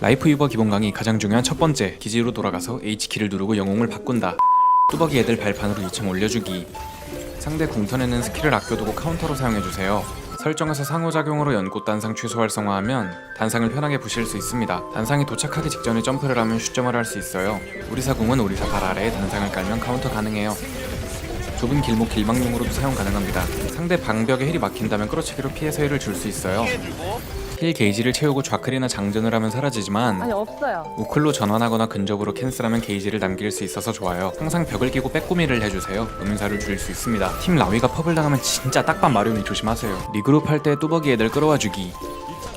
라이프 유버 기본 강의 가장 중요한 첫 번째 기지로 돌아가서 H키를 누르고 영웅을 바꾼다. 뚜벅이 애들 발판으로 2층 올려주기. 상대 궁턴에는 스킬을 아껴두고 카운터로 사용해주세요. 설정에서 상호작용으로 연꽃 단상 취소 활성화하면 단상을 편하게 부실 수 있습니다. 단상이 도착하기 직전에 점프를 하면 슈점을 할 수 있어요. 우리사 궁은 우리사 발 아래에 단상을 깔면 카운터 가능해요. 좁은 길목 길망용으로도 사용 가능합니다. 상대 방벽에 힐이 막힌다면 끌어치기로 피해서 힐을 줄 수 있어요 힐 게이지를 채우고 좌클이나 장전을 하면 사라지지만 아니 없어요. 우클로 전환하거나 근접으로 캔슬하면 게이지를 남길 수 있어서 좋아요. 항상 벽을 끼고 빼꼼히를 해주세요. 음사를 줄일 수 있습니다. 팀 라위가 펍을 당하면 진짜 딱밤 마룡이 조심하세요. 리그룹 할 때 뚜벅이 애들 끌어와 주기.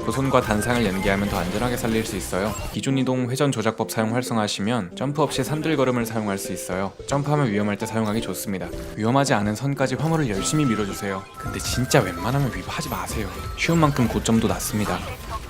도손과 단상을 연계하면 더 안전하게 살릴 수 있어요. 기존 이동 회전 조작법 사용 활성화하시면 점프 없이 산들 걸음을 사용할 수 있어요. 점프하면 위험할 때 사용하기 좋습니다. 위험하지 않은 선까지 화물을 열심히 밀어주세요. 근데 진짜 웬만하면 위바하지 마세요. 쉬운 만큼 고점도 낮습니다.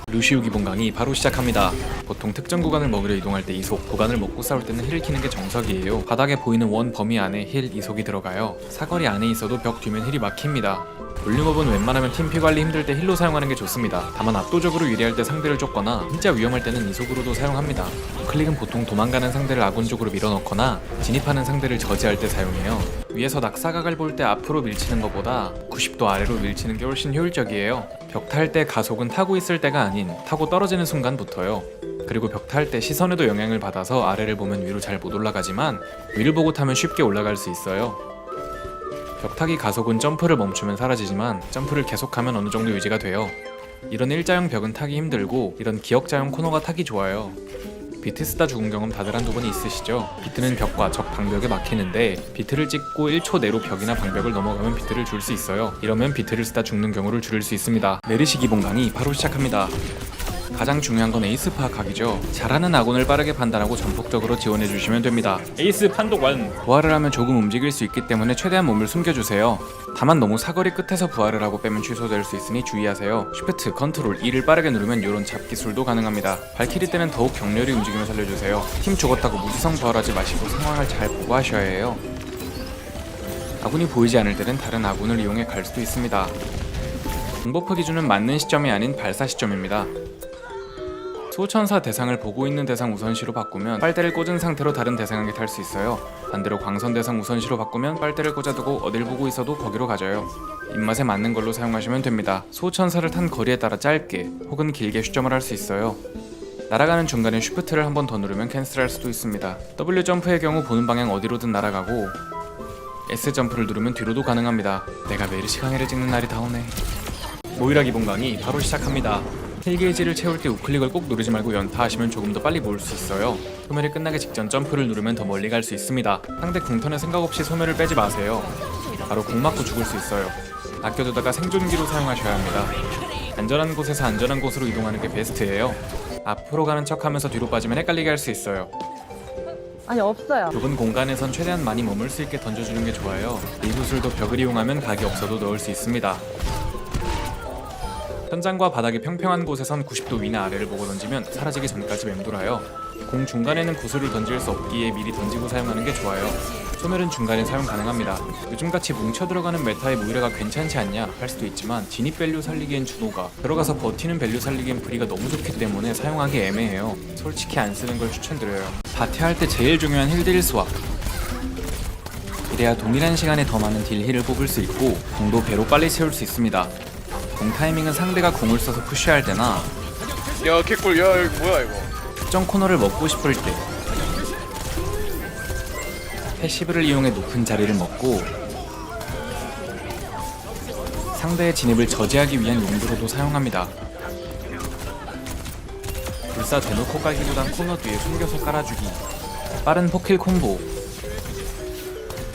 루시우 기본 강의 바로 시작합니다. 보통 특정 구간을 먹으려 이동할 때 이속, 구간을 먹고 싸울 때는 힐을 키는 게 정석이에요. 바닥에 보이는 원 범위 안에 힐, 이속이 들어가요. 사거리 안에 있어도 벽 뒤면 힐이 막힙니다. 볼륨업은 웬만하면 팀피 관리 힘들 때 힐로 사용하는 게 좋습니다. 다만 압도적으로 유리할 때 상대를 쫓거나 진짜 위험할 때는 이속으로도 사용합니다. 클릭은 보통 도망가는 상대를 아군 쪽으로 밀어넣거나 진입하는 상대를 저지할 때 사용해요. 위에서 낙사각을 볼 때 앞으로 밀치는 것보다 90도 아래로 밀치는 게 훨씬 효율적이에요. 벽 탈 때 가속은 타고 있을 때가 아닌 타고 떨어지는 순간부터요. 그리고 벽 탈 때 시선에도 영향을 받아서 아래를 보면 위로 잘 못 올라가지만 위를 보고 타면 쉽게 올라갈 수 있어요. 벽타기 가속은 점프를 멈추면 사라지지만 점프를 계속하면 어느 정도 유지가 돼요. 이런 일자형 벽은 타기 힘들고 이런 기역자형 코너가 타기 좋아요. 비트 쓰다 죽은 경험 다들 한두 번 있으시죠? 비트는 벽과 적 방벽에 막히는데 비트를 찍고 1초 내로 벽이나 방벽을 넘어가면 비트를 줄 수 있어요. 이러면 비트를 쓰다 죽는 경우를 줄일 수 있습니다. 기본 강의 바로 시작합니다. 가장 중요한 건 에이스 파악하기죠. 잘하는 아군을 빠르게 판단하고 전폭적으로 지원해 주시면 됩니다. 에이스 판독 완 부활을 하면 조금 움직일 수 있기 때문에 최대한 몸을 숨겨주세요. 다만 너무 사거리 끝에서 부활을 하고 빼면 취소될 수 있으니 주의하세요. 쉬프트, 컨트롤, E를 빠르게 누르면 이런 잡기술도 가능합니다. 발키리 때는 더욱 격렬히 움직이며 살려주세요. 팀 죽었다고 무지성 부활하지 마시고 상황을 잘 보고 하셔야 해요. 아군이 보이지 않을 때는 다른 아군을 이용해 갈 수도 있습니다. 공버프 기준은 맞는 시점이 아닌 발사 시점입니다. 소천사 대상을 보고 있는 대상 우선시로 바꾸면 빨대를 꽂은 상태로 다른 대상에게 탈 수 있어요. 반대로 광선 대상 우선시로 바꾸면 빨대를 꽂아두고 어딜 보고 있어도 거기로 가져요. 입맛에 맞는 걸로 사용하시면 됩니다. 소천사를 탄 거리에 따라 짧게 혹은 길게 슈점을 할 수 있어요. 날아가는 중간에 쉬프트를 한 번 더 누르면 캔슬할 수도 있습니다. W 점프의 경우 보는 방향 어디로든 날아가고 S 점프를 누르면 뒤로도 가능합니다. 내가 메르시 강의를 찍는 날이 다 오네. 모이라 기본 강의 바로 시작합니다. 힐게이지를 채울 때 우클릭을 꼭 누르지 말고 연타하시면 조금 더 빨리 모을 수 있어요. 소멸이 끝나기 직전 점프를 누르면 더 멀리 갈 수 있습니다. 상대 궁턴에 생각 없이 소멸을 빼지 마세요. 바로 궁 맞고 죽을 수 있어요. 아껴두다가 생존기로 사용하셔야 합니다. 안전한 곳에서 안전한 곳으로 이동하는 게 베스트예요. 앞으로 가는 척하면서 뒤로 빠지면 헷갈리게 할 수 있어요. 아니 없어요. 좁은 공간에선 최대한 많이 머물 수 있게 던져주는 게 좋아요. 이 구슬도 벽을 이용하면 각이 없어도 넣을 수 있습니다. 천장과 바닥이 평평한 곳에선 90도 위나 아래를 보고 던지면 사라지기 전까지 맴돌아요. 공 중간에는 구슬을 던질 수 없기에 미리 던지고 사용하는 게 좋아요. 소멸은 중간에 사용 가능합니다. 요즘같이 뭉쳐 들어가는 메타의 모이라가 괜찮지 않냐 할 수도 있지만 진입 밸류 살리기엔 준호가 들어가서 버티는 밸류 살리기엔 브리가 너무 좋기 때문에 사용하기 애매해요. 솔직히 안 쓰는 걸 추천드려요. 바티할 때 제일 중요한 힐딜 스왑. 이래야 동일한 시간에 더 많은 딜 힐을 뽑을 수 있고 공도 배로 빨리 채울 수 있습니다. 공 타이밍은 상대가 공을 써서 푸시할 때나 야 개꿀. 야 이거 뭐야 이거? 특정 코너를 먹고 싶을 때 패시브를 이용해 높은 자리를 먹고 상대의 진입을 저지하기 위한 용도로도 사용합니다. 불사 대놓고 깔기보단 코너 뒤에 숨겨서 깔아주기. 빠른 포킬 콤보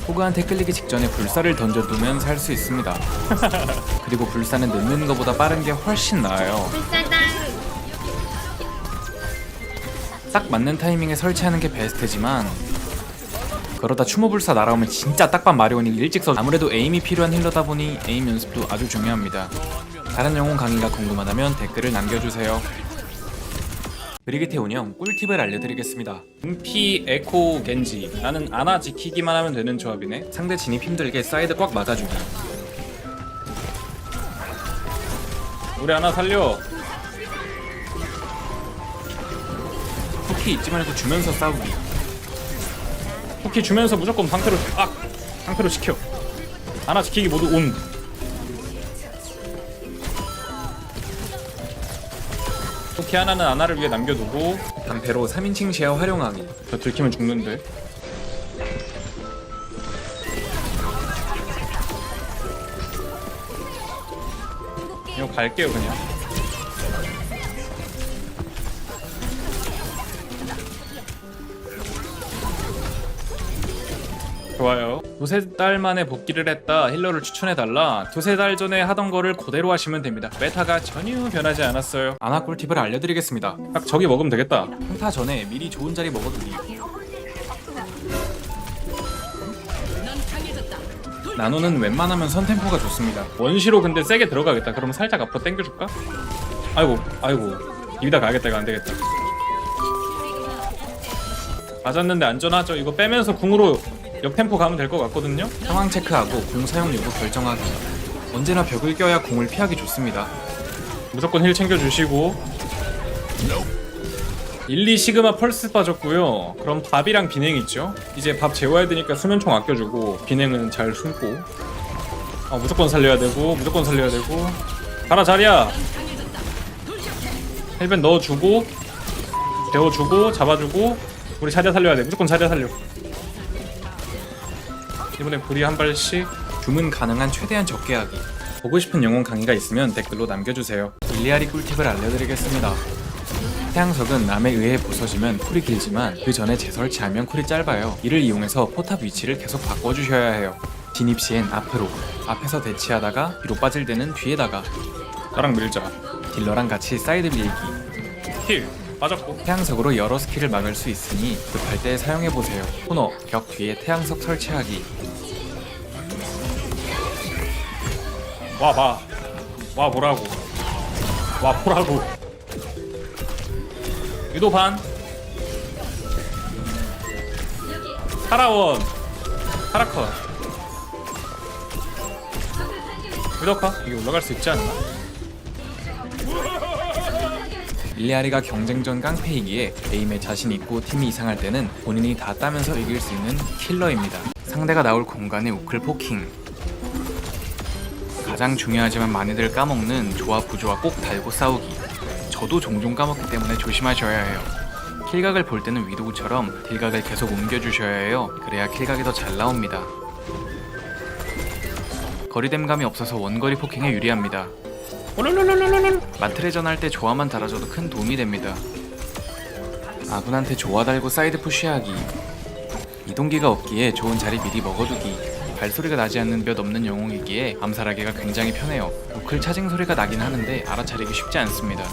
호그한테 끌리기 직전에 불사를 던져두면 살 수 있습니다. 그리고 불사는 넣는 것보다 빠른 게 훨씬 나아요. 딱 맞는 타이밍에 설치하는 게 베스트지만 그러다 추모불사 날아오면 진짜 딱밤 마리오니 일찍 써 아무래도 에임이 필요한 힐러다 보니 에임 연습도 아주 중요합니다 다른 영웅 강의가 궁금하다면 댓글을 남겨주세요 브리기테 운영 꿀팁을 알려드리겠습니다. 음피 에코 겐지. 나는 아나 지키기만 하면 되는 조합이네. 상대 진입 힘들게 사이드 꽉 맞아주기. 우리 아나 살려. 쿠키 잊지 말고 주면서 싸우기. 쿠키 주면서 무조건 방패로 아! 방패로 시켜. 하나 지키기 모두 온 쿠키 하나는 아나를 위해 남겨두고 방패로 3인칭 시야 활용하기. 저 들키면 죽는데. 이거 갈게요 그냥. 좋아요 두세 달 만에 복귀를 했다 힐러를 추천해달라 두세 달 전에 하던 거를 그대로 하시면 됩니다 메타가 전혀 변하지 않았어요 아나 꿀팁을 알려드리겠습니다 딱 저기 먹으면 되겠다 평타 전에 미리 좋은 자리 먹어두기 나노는 웬만하면 선템포가 좋습니다 원시로 근데 세게 들어가겠다. 그럼 살짝 앞으로 당겨줄까? 아이고, 아이고. 여기다 가야겠다. 이거 안 되겠다. 맞았는데 안전하죠? 이거 빼면서 궁으로 옆 템포 가면 될 것 같거든요? 상황 체크하고 공 사용 여부 결정하기. 언제나 벽을 껴야 공을 피하기 좋습니다. 무조건 힐 챙겨주시고. 1, 2 시그마 펄스 빠졌고요. 그럼 밥이랑 비냉 있죠? 이제 밥 재워야 되니까 수면총 아껴주고 비냉은 잘 숨고. 아 무조건 살려야 되고 무조건 살려야 되고. 가라 자리야! 헬벤 넣어주고 데워주고 잡아주고. 우리 자리야 살려야 돼. 무조건 자리야 살려 이번에 불이 한 발씩 주문 가능한 최대한 적게 하기. 보고 싶은 영혼 강의가 있으면 댓글로 남겨주세요. 일리아리 꿀팁을 알려드리겠습니다. 태양석은 남에 의해 부서지면 쿨이 길지만 그 전에 재설치하면 쿨이 짧아요. 이를 이용해서 포탑 위치를 계속 바꿔주셔야 해요. 진입 시엔 앞으로 앞에서 대치하다가 뒤로 빠질 때는 뒤에다가. 나랑 밀자. 딜러랑 같이 사이드 밀기. 힐 빠졌고. 태양석으로 여러 스킬을 막을 수 있으니 급할 때 사용해보세요. 코너, 벽 뒤에 태양석 설치하기 와봐. 와 보라고. 와 보라고. 유도 반 파라원. 파라컷. 유도컷 이게 올라갈 수 있지 않나? 일리아리가 경쟁전 깡패이기에 에임에 자신 있고 팀이 이상할 때는 본인이 다 따면서 이길 수 있는 킬러입니다. 상대가 나올 공간에 우클 포킹. 가장 중요하지만 많이들 까먹는 조합 구조와 꼭 달고 싸우기. 저도 종종 까먹기 때문에 조심하셔야 해요. 킬각을 볼 때는 위도우처럼 딜각을 계속 옮겨주셔야 해요. 그래야 킬각이 더 잘 나옵니다. 거리댐감이 없어서 원거리 포킹에 유리합니다. 마트레전 할 때 조화만 달아줘도 큰 도움이 됩니다. 아군한테 조화 달고 사이드 푸시하기. 이동기가 없기에 좋은 자리 미리 먹어두기. 발소리가 나지 않는 몇 없는 영웅이기에 암살하기가 굉장히 편해요. 우클 차징 소리가 나긴 하는데 알아차리기 쉽지 않습니다.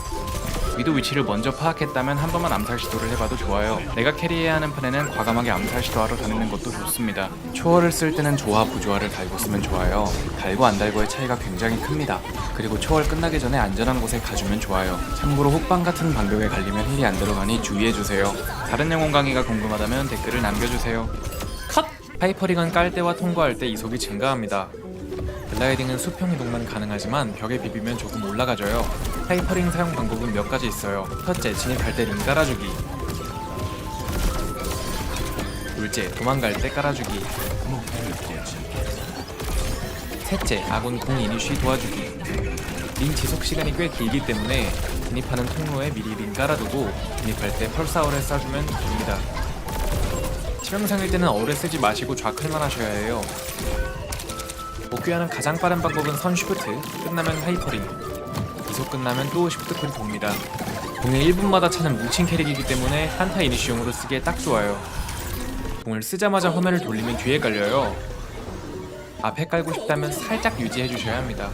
위도 위치를 먼저 파악했다면 한 번만 암살 시도를 해봐도 좋아요. 내가 캐리해야 하는 판에는 과감하게 암살 시도하러 다니는 것도 좋습니다. 초월을 쓸 때는 조화 부조화를 달고 쓰면 좋아요. 달고 안 달고의 차이가 굉장히 큽니다. 그리고 초월 끝나기 전에 안전한 곳에 가주면 좋아요. 참고로 호빵 같은 방벽에 갈리면 힐이 안 들어가니 주의해주세요. 다른 영웅 강의가 궁금하다면 댓글을 남겨주세요. 컷! 파이퍼링은 깔 때와 통과할 때 이속이 증가합니다. 글라이딩은 수평 이동만 가능하지만 벽에 비비면 조금 올라가져요. 파이퍼링 사용 방법은 몇 가지 있어요. 첫째, 진입할 때 링 깔아주기. 둘째, 도망갈 때 깔아주기. 셋째, 아군 공 이니쉬 도와주기. 링 지속 시간이 꽤 길기 때문에 진입하는 통로에 미리 링 깔아두고 진입할 때 펄사울에 쏴주면 됩니다. 치명상일 때는 어뢰 쓰지 마시고 좌클만 하셔야 해요. 복귀하는 가장 빠른 방법은 선 슈프트, 끝나면 하이퍼링, 이속 끝나면 또 슈프트 쿨이 돕니다. 공을 1분마다 차는 뭉친 캐릭이기 때문에 한타 이니시용으로 쓰기에 딱 좋아요. 공을 쓰자마자 화면을 돌리면 뒤에 깔려요. 앞에 깔고 싶다면 살짝 유지해 주셔야 합니다.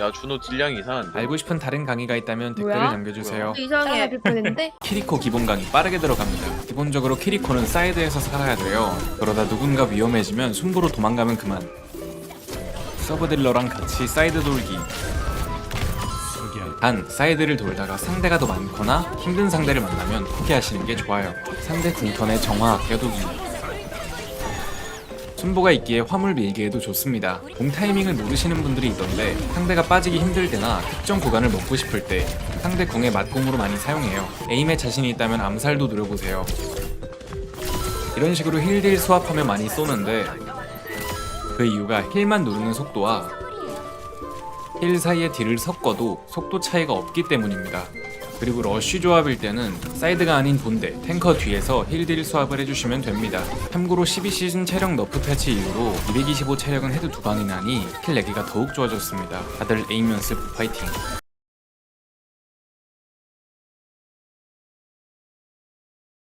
야 준호 딜량이 이상한데 알고 싶은 다른 강의가 있다면 댓글을 뭐야? 남겨주세요. 이상해. 뻔했는데? 키리코 기본 강의 빠르게 들어갑니다. 기본적으로 키리코는 사이드에서 살아야 돼요. 그러다 누군가 위험해지면 숨부로 도망가면 그만. 서브 딜러랑 같이 사이드 돌기. 단 사이드를 돌다가 상대가 더 많거나 힘든 상대를 만나면 포기하시는 게 좋아요. 상대 궁턴에 정화 아껴두기. 순보가 있기에 화물 밀기에도 좋습니다. 공 타이밍을 모르시는 분들이 있던데 상대가 빠지기 힘들 때나 특정 구간을 먹고 싶을 때 상대 궁의 맞공으로 많이 사용해요. 에임에 자신이 있다면 암살도 노려보세요. 이런 식으로 힐딜 수합하면 많이 쏘는데 그 이유가 힐만 누르는 속도와 힐 사이에 딜을 섞어도 속도 차이가 없기 때문입니다. 그리고 러쉬 조합일 때는 사이드가 아닌 본대, 탱커 뒤에서 힐딜 수합을 해주시면 됩니다. 참고로 12시즌 체력 너프 패치 이후로 225 체력은 헤드 두 방이 나니 킬 내기가 더욱 좋아졌습니다. 다들 에임 연습 파이팅!